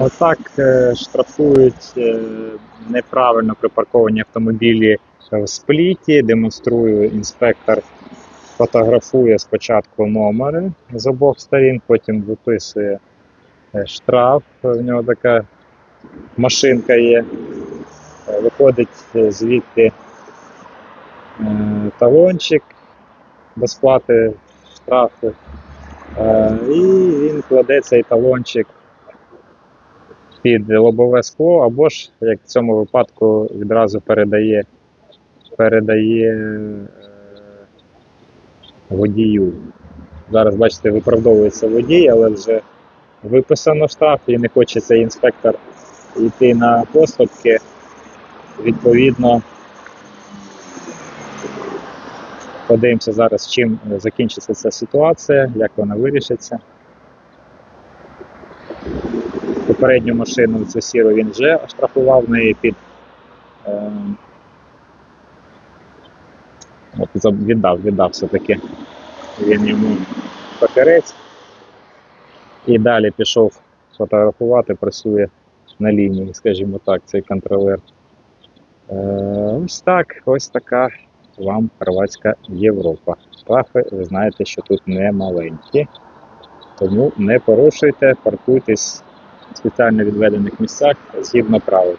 Отак е, штрафують е, неправильно припарковані автомобілі в спліті. Демонструю інспектор. Фотографує спочатку номери з обох сторін, потім виписує е, штраф. В нього така машинка є. Виходить звідти талончик безплати штрафу. Е, І він кладе цей талончик під лобове скло, або ж, як в цьому випадку, відразу передає, передає е, водію. Зараз, бачите, виправдовується водій, але вже виписано штраф і не хоче цей інспектор йти на поступки. Відповідно, подивимося зараз, чим закінчиться ця ситуація, як вона вирішиться. Попередню машину цю сіру він вже оштрафував неї під е, от, віддав, віддав все-таки він йому папірець. І далі пішов фотографувати, працює на лінії, скажімо так, цей контролер. Е, ось так, ось така вам Хорватська Європа. Штрафи, ви знаєте, що тут не маленькі. Тому не порушуйте, паркуйтесь спеціально відведених місцях згідно правил.